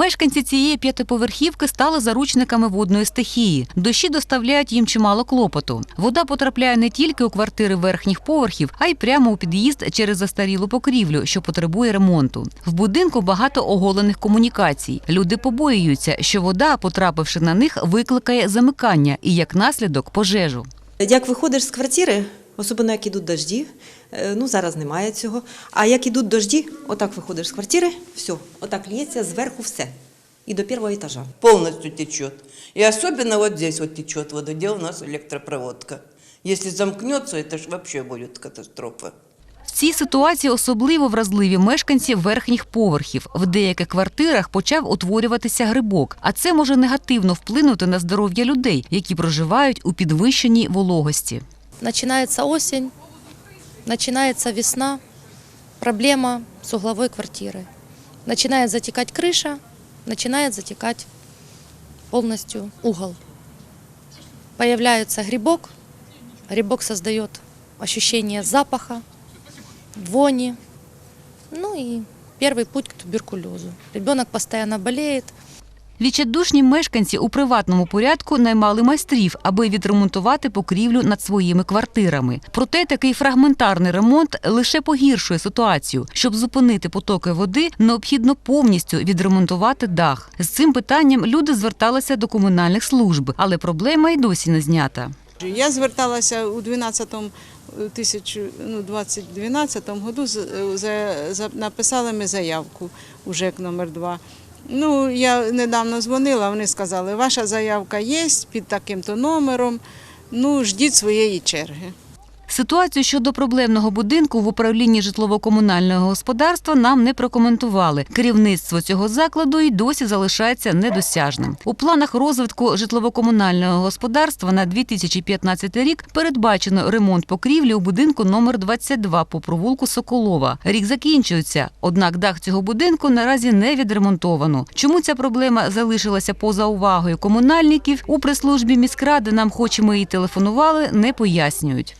Мешканці цієї п'ятиповерхівки стали заручниками водної стихії. Дощі доставляють їм чимало клопоту. Вода потрапляє не тільки у квартири верхніх поверхів, а й прямо у під'їзд через застарілу покрівлю, що потребує ремонту. В будинку багато оголених комунікацій. Люди побоюються, що вода, потрапивши на них, викликає замикання і як наслідок пожежу. Як виходиш з квартири, особливо як ідуть дожді, е, ну зараз немає цього. А як ідуть дожді, отак виходиш з квартири, все, отак лється зверху все. І до першого етажа. полностью течет. И особенно вот здесь вот течет вода, у нас электропроводка. Если замкнется, это ж вообще будет катастрофа. В цій ситуації особливо вразливі мешканці верхніх поверхів. В деяких квартирах почав утворюватися грибок, а це може негативно вплинути на здоров'я людей, які проживають у підвищеній вологості. Начинается осень, начинается весна, проблема с угловой квартирой. Начинает затекать крыша, начинает затекать полностью угол. Появляется грибок, грибок создает ощущение запаха, вони, ну и первый путь к туберкулезу. Ребенок постоянно болеет, Відчайдушні мешканці у приватному порядку наймали майстрів, аби відремонтувати покрівлю над своїми квартирами. Проте такий фрагментарний ремонт лише погіршує ситуацію. Щоб зупинити потоки води, необхідно повністю відремонтувати дах. З цим питанням люди зверталися до комунальних служб, але проблема й досі не знята. Я зверталася у 12-му, тисячу, ну, 2012 году, з- за, за, написали ми заявку у ЖЕК номер 2 Ну, я недавно дзвонила, вони сказали, ваша заявка є під таким-то номером, ну, ждіть своєї черги. Ситуацію щодо проблемного будинку в управлінні житлово-комунального господарства нам не прокоментували. Керівництво цього закладу й досі залишається недосяжним. У планах розвитку житлово-комунального господарства на 2015 рік передбачено ремонт покрівлі у будинку номер 22 по провулку Соколова. Рік закінчується, однак дах цього будинку наразі не відремонтовано. Чому ця проблема залишилася поза увагою комунальників? У прес-службі міськради нам, хоч ми і телефонували, не пояснюють.